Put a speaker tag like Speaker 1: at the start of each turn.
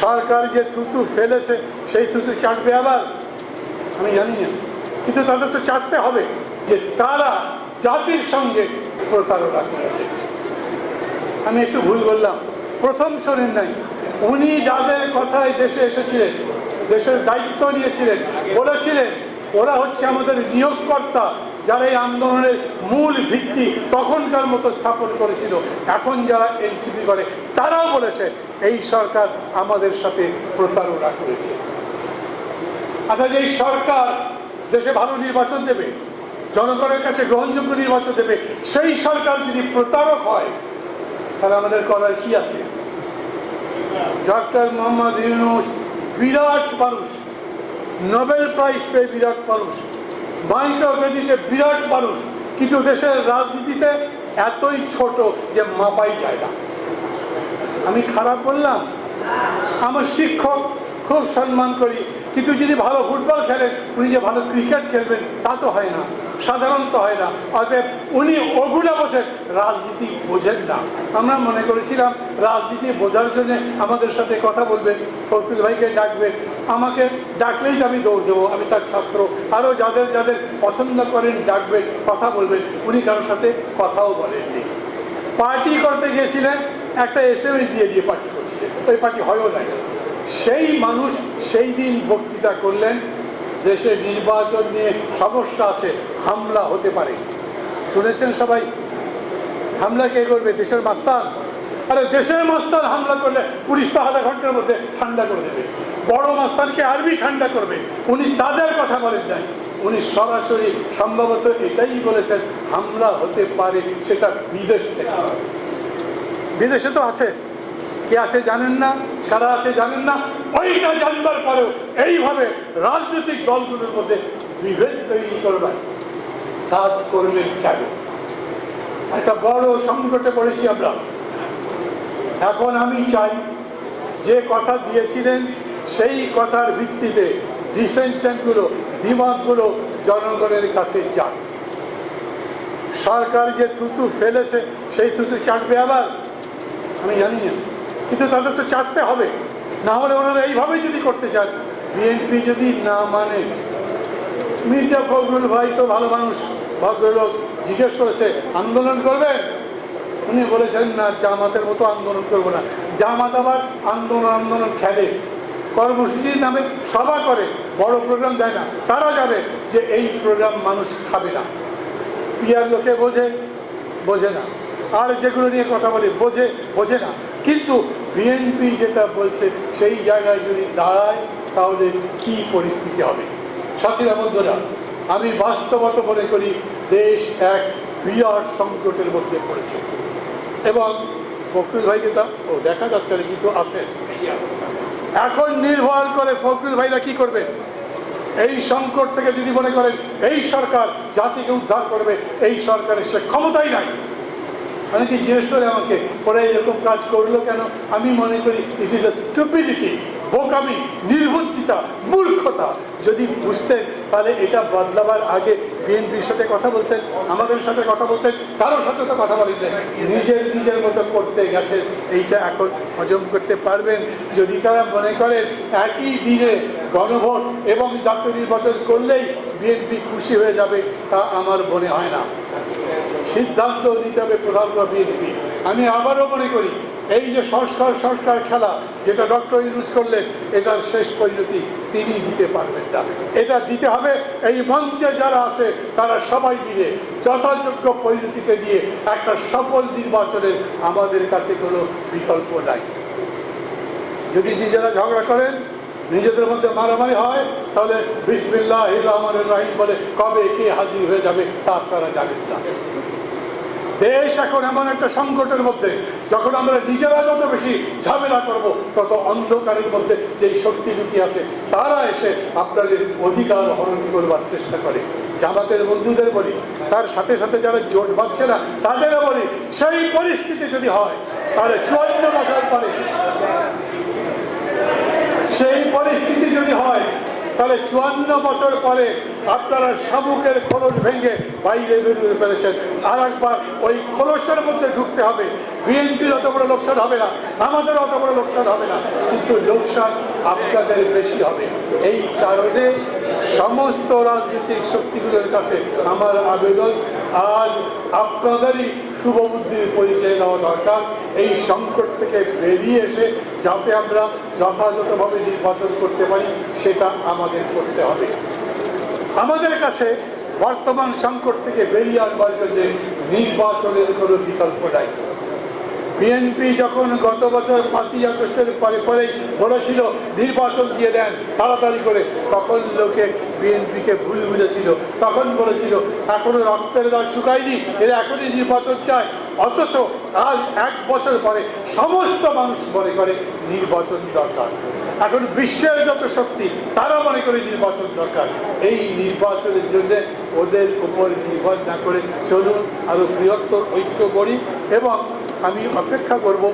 Speaker 1: সরকার যে থুতু ফেলেছে, সেই থুতু চাটবে আবার? আমি জানি না। কিন্তু তাদের তো চাটতে হবে যে তারা জাতির সঙ্গে প্রতারণা করেছে। আমি একটু ভুল বললাম। প্রথম শোনেন নাই। উনি যাদের কথায় দেশে এসেছিলেন, দেশের দায়িত্ব নিয়েছিলেন, বলেছিলেন, ওরা হচ্ছে আমাদের নিয়োগকর্তা। যারা এই আন্দোলনের মূল ভিত্তি তখনকার মতো স্থাপন করেছিল, এখন যারা এনসিপি করে, তারাও বলেছে, এই সরকার আমাদের সাথে প্রতারণা করেছে। আচ্ছা যে সরকার দেশে ভালো নির্বাচন দেবে, জনগণের কাছে গ্রহণযোগ্য নির্বাচন দেবে, সেই সরকার যদি প্রতারক হয়, তাহলে আমাদের করার কি আছে? ডক্টর মোহাম্মদ ইউনুস বিরাট মানুষ, নোবেল প্রাইজ পেয়ে বিরাট মানুষ। মাইক্রো ক্রেডিটে বিরাট মানুষ, কিন্তু দেশের রাজনীতিতে এতই ছোট যে মাপাই যায় না। আমি খারাপ বললাম? আমার শিক্ষক খুব সম্মান করি, কিন্তু যিনি ভালো ফুটবল খেলেন, উনি যে ভালো ক্রিকেট খেলবেন, তা তো হয় না। সাধারণত হয় না। অতএব উনি ওগুলো বোঝেন, রাজনীতি বোঝেন না। আমরা মনে করেছিলাম, রাজনীতি বোঝার জন্য আমাদের সাথে কথা বলবেন ফখরুল ভাইকে ডাকবেন। আমাকে ডাকলেই আমি দৌড় দেবো, আমি তার ছাত্র। আরও যাদের যাদের পছন্দ করেন, ডাকবেন, কথা বলবেন। উনি কারোর সাথে কথাও বলেননি। পার্টি করতে গিয়েছিলেন, একটা এস দিয়ে দিয়ে পার্টি করছিলেন। ওই পার্টি হয়ও নাই। সেই মানুষ সেই দিন বক্তৃতা করলেন দেশে নির্বাচন নিয়ে সমস্যা আছে, হামলা হতে পারে। শুনেছেন সবাই? হামলা কে করবে? দেশের মাস্তান? আরে দেশের মাস্তান হামলা করলে পুলিশ তো আধা ঘণ্টার মধ্যে ঠান্ডা করে দেবে। বড় মাস্তানকে আরবি ঠান্ডা করবে। উনি তাদের কথা বলেন নাই। উনি সরাসরি সম্ভবত এটাই বলেছেন, হামলা হতে পারে সেটা বিদেশ থেকে। বিদেশে তো আছে। কে আছে জানেন না? কারা আছে জানেন না? ওইটা জানবার পরেও এইভাবে রাজনৈতিক দলগুলোর মধ্যে বিভেদ তৈরি করবার কাজ করলেন কেন? একটা বড় সংকটে পড়েছি আমরা। এখন আমি চাই যে কথা দিয়েছিলেন, সেই কথার ভিত্তিতে ডিসেনশনগুলো, দ্বিমতগুলো জনগণের কাছে যাক। সরকার যে থুতু ফেলেছে, সেই থুতু চাটবে আবার? আমি জানি না। কিন্তু তাদের তো চাটতে হবে। না হলে ওনারা এইভাবেই যদি করতে চান। বিএনপি যদি না মানে মির্জা ফখরুল ভাই তো ভালো মানুষ, ভদ্রলোক জিজ্ঞেস করেছে, আন্দোলন করবেন? উনি বলেছেন, না, জামাতের মতো আন্দোলন করব না। জামাত আবার আন্দোলন আন্দোলন খেলে। কর্মসূচির নামে সভা করে, বড় প্রোগ্রাম দেয় না। তারা জানে যে এই প্রোগ্রাম মানুষ খাবে না। পিয়ার লোকে বোঝে বোঝে না। আর যেগুলো নিয়ে কথা বলে, বোঝে বোঝে না। কিন্তু বিএনপি যেটা বলছে, সেই জায়গায় যদি দাঁড়ায়, তাহলে কি পরিস্থিতি হবে? সাথীরা বন্ধুরা, আমি বাস্তবত মনে করি, দেশ এক বিরাট সংকটের মধ্যে পড়েছে। এবং ফখরুল ভাইকে তা ও দেখা যাচ্ছে না, কিন্তু আছে। এখন নির্ভর করে ফখরুল ভাইরা কি করবে? এই সংকট থেকে যদি মনে করেন, এই সরকার জাতিকে উদ্ধার করবে, এই সরকারের সে ক্ষমতাই নাই। অনেকে জিজ্ঞেস করে আমাকে, ওরা এরকম কাজ করল কেন? আমি মনে করি ইট ইজ এ স্টুপিডিটি বোকামি, নির্বুদ্ধিতা, মূর্খতা। যদি বুঝতেন, তাহলে এটা বদলাবার আগে বিএনপির সাথে কথা বলতেন, আমাদের সাথে কথা বলতেন, কারোর সাথে তো কথা বলেন নিজের নিজের মতো করতে গেছেন এইটা এখন হজম করতে পারবেন। যদি তারা মনে করেন, একই দিনে গণভোট এবং জাতীয় নির্বাচন করলেই বিএনপি খুশি হয়ে যাবে, তা আমার মনে হয় না। সিদ্ধান্ত নিতে হবে প্রধান বিএনপি। আমি আবারও মনে করি, এই যে সংস্কার সংস্কার খেলা যেটা ডক্টর ইউজ করলেন, এটার শেষ পরিণতি তিনি দিতে পারবেন না। এটা দিতে হবে, এই মঞ্চে যারা আছে, তারা সবাই মিলে যথাযোগ্য পরিণতিতে দিয়ে একটা সফল নির্বাচনের আমাদের কাছে কোনো বিকল্প নাই। যদি নিজেরা ঝগড়া করেন, নিজেদের মধ্যে মারামারি হয়, তাহলে বিসমিল্লাহ রহমান রাহিম বলে কবে কে হাজির হয়ে যাবে তা আপনারা জানেন না। দেশ এখন এমন একটা সংকটের মধ্যে, যখন আমরা নিজেরা যত বেশি ঝামেলা করব, তত অন্ধকারের মধ্যে যেই শক্তি লুকিয়ে আছে, তারা এসে আপনাদের অধিকার হরণ করবার চেষ্টা করে। জামাতের বন্ধুদের বলি, তার সাথে সাথে যারা জোট বাঁধছে না, তাদেরও বলি, সেই পরিস্থিতি যদি হয়, তাহলে চুয়ান্ন বছর পরে সেই পরিস্থিতি যদি হয় তাহলে চুয়ান্ন বছর পরে আপনারা শামুকের খোলস ভেঙে বাইরে বেরিয়ে পেরেছেন আর একবার ওই খোলসের মধ্যে ঢুকতে হবে। বিএনপির অত বড় লোকসান হবে না, আমাদের অত বড় লোকসান হবে না। কিন্তু লোকসান আপনাদের বেশি হবে। এই কারণে সমস্ত রাজনৈতিক শক্তিগুলোর কাছে আমার আবেদন, আজ আপনাদেরই শুভবুদ্ধির পরিচয় দেওয়া দরকার। এই সংকট থেকে বেরিয়ে এসে যাতে আমরা যথাযথভাবে নির্বাচন করতে পারি, সেটা আমাদের করতে হবে। আমাদের কাছে বর্তমান সংকট থেকে বেরিয়ে আসবার জন্য নির্বাচনের কোনো বিকল্প নাই। বিএনপি যখন গত বছর পাঁচই আগস্টের পরে পরেই বলেছিল, নির্বাচন দিয়ে দেন, তাড়াতাড়ি করে, তখন লোকে বিএনপিকে ভুল বুঝেছিল। তখন বলেছিল, এখনও রক্তের দাগ শুকায়নি, এরা এখনই নির্বাচন চায়। অথচ আজ এক বছর পরে সমস্ত মানুষ মনে করে নির্বাচন দরকার। এখন বিশ্বের যত শক্তি, তারা মনে করে নির্বাচন দরকার। এই নির্বাচনের জন্য ওদের উপর নির্ভর না করে চলুন আরও বৃহত্তর ঐক্য করি এবং আমি অপেক্ষা করব।